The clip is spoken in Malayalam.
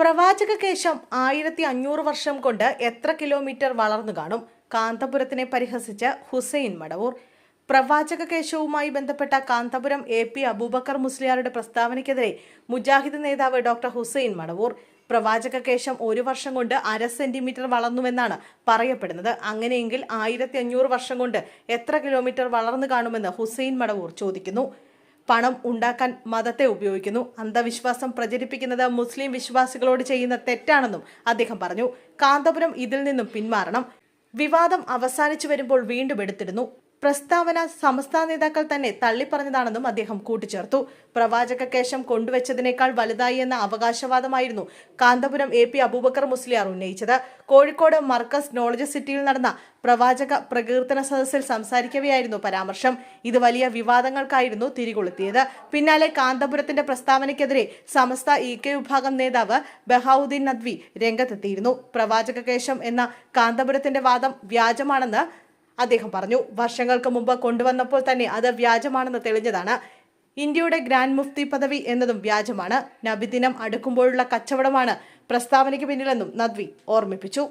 പ്രവാചക കേശം ആയിരത്തി അഞ്ഞൂറ് വർഷം കൊണ്ട് എത്ര കിലോമീറ്റർ വളർന്നു കാണും? കാന്തപുരത്തിനെ പരിഹസിച്ച് ഹുസൈൻ മടവൂർ. പ്രവാചക കേശവുമായി ബന്ധപ്പെട്ട കാന്തപുരം എ പി അബൂബക്കർ മുസ്ലിയാരുടെ പ്രസ്താവനയ്ക്കെതിരെ മുജാഹിദ് നേതാവ് ഡോക്ടർ ഹുസൈൻ മടവൂർ. പ്രവാചക കേശം ഒരു വർഷം കൊണ്ട് അര സെന്റിമീറ്റർ വളർന്നുവെന്നാണ് പറയപ്പെടുന്നത്. അങ്ങനെയെങ്കിൽ ആയിരത്തി അഞ്ഞൂറ് വർഷം കൊണ്ട് എത്ര കിലോമീറ്റർ വളർന്നു കാണുമെന്ന് ഹുസൈൻ മടവൂർ ചോദിക്കുന്നു. പണം ഉണ്ടാക്കാൻ മതത്തെ ഉപയോഗിക്കുന്നു. അന്ധവിശ്വാസം പ്രചരിപ്പിക്കുന്നത് മുസ്ലിം വിശ്വാസികളോട് ചെയ്യുന്ന തെറ്റാണെന്നും അദ്ദേഹം പറഞ്ഞു. കാന്തപുരം ഇതിൽ നിന്നും പിന്മാറണം. വിവാദം അവസാനിച്ചു വരുമ്പോൾ വീണ്ടും എടുത്തിരുന്നു പ്രസ്താവന സംസ്ഥാന നേതാക്കൾ തന്നെ തള്ളിപ്പറഞ്ഞതാണെന്നും അദ്ദേഹം കൂട്ടിച്ചേർത്തു. പ്രവാചക കേശം കൊണ്ടുവച്ചതിനേക്കാൾ വലുതായി എന്ന അവകാശവാദമായിരുന്നു കാന്തപുരം എ പി അബൂബക്കർ മുസ്ലിയാർ ഉന്നയിച്ചത്. കോഴിക്കോട് മർക്കസ് നോളജ് സിറ്റിയിൽ നടന്ന പ്രവാചക പ്രകീർത്തന സദസ്സിൽ സംസാരിക്കവെയായിരുന്നു പരാമർശം. ഇത് വലിയ വിവാദങ്ങൾക്കായിരുന്നു തിരികൊളുത്തിയത്. പിന്നാലെ കാന്തപുരത്തിന്റെ പ്രസ്താവനയ്ക്കെതിരെ സമസ്ത ഇ കെ വിഭാഗം നേതാവ് ബഹാവുദ്ദീൻ നദ്വി രംഗത്തെത്തിയിരുന്നു. പ്രവാചക കേശം എന്ന കാന്തപുരത്തിന്റെ വാദം വ്യാജമാണെന്ന് അദ്ദേഹം പറഞ്ഞു വർഷങ്ങൾക്ക് മുമ്പ് കൊണ്ടുവന്നപ്പോൾ തന്നെ അത് വ്യാജമാണെന്ന് തെളിഞ്ഞതാണ്. ഇന്ത്യയുടെ ഗ്രാൻഡ് മുഫ്തി പദവി എന്നതും വ്യാജമാണ്. നബിദിനം അടുക്കുമ്പോഴുള്ള കച്ചവടമാണ് പ്രസ്താവനയ്ക്ക് പിന്നിലെന്നും നദ്വി ഓർമ്മിപ്പിച്ചു.